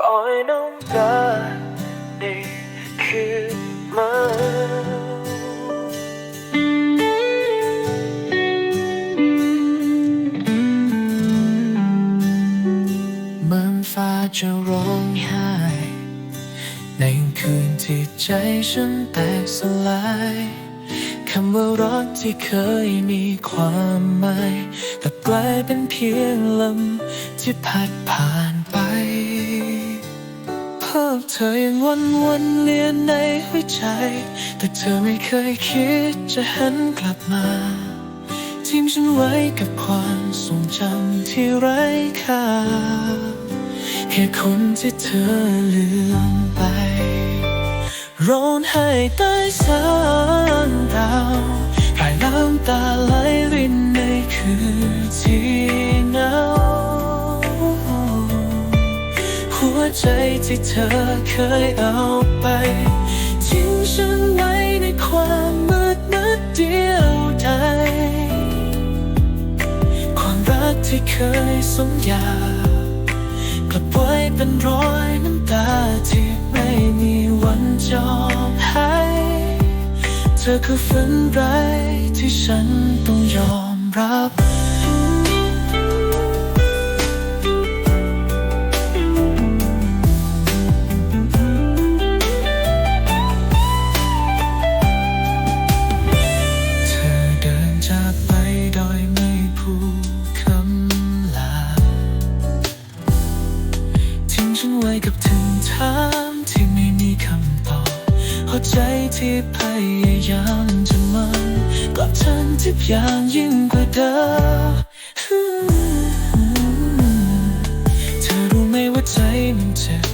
ปล่อยน้ำตาได้คืนมาเมือฟ้าจะร้องไห้ในคืนที่ใจฉันแตกสลายคำว่ารักที่เคยมีความหมายกลับกลายเป็นเพียงลมที่พัดผ่าน อยังวันวันเลียนในหัวใจ แต่เธอไม่เคยคิดจะหันกลับมา ทิ้งฉันไว้กับความทรงจำที่ไร้ค่าแค่คนที่เธอลืมไปร้องไห้ใต้แสงดาวกายน้ำตาไหลรินในคืนที่เห หัวใจที่เธอเคยเอาไปทิ้งฉันไว้ในความมืดนัดเดียวดายความรักที่เคยสัญญากลับไว้เป็นรอยน้ำตาที่ไม่มีวันจางหายเธอคือฝันร้ายที่ฉันต้องยอมรับ ฉันไว้กับถึงถามที่ไม่มีคำตอบหัวใจที่พยายามจะมันกลับทันทิบอย่างยิ่งกว่าเดิมเธอรู้ไหมว่าใจมันเจ็บ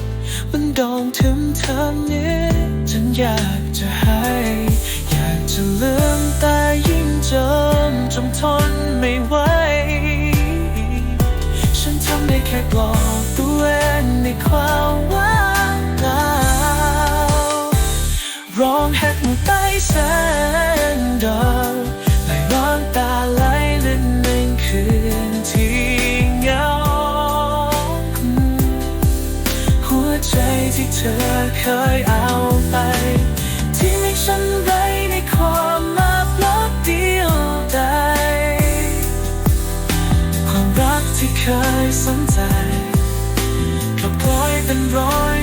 มันดองถึงทางนี้ฉันอยากจะให้ อยากจะลืมแต่ยิ่งจนจนทนไม่ไหวฉันทำได้แค่กลอก ความว่างเปล่าร้องแหกใต้แสงดาวไหลร้องตาไหลเล่นในคืนที่เหงา หัวใจที่เธอเคยเอาไป ที่ม่ฉันไว้ในความลับลับเดียวดายความรักที่เคยสนใจ กลั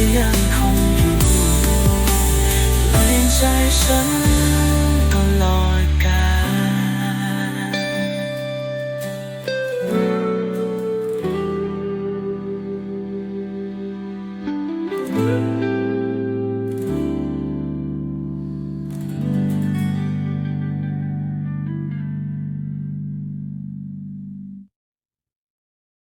จะยังคงอยู่ในใจฉันตลอดกาล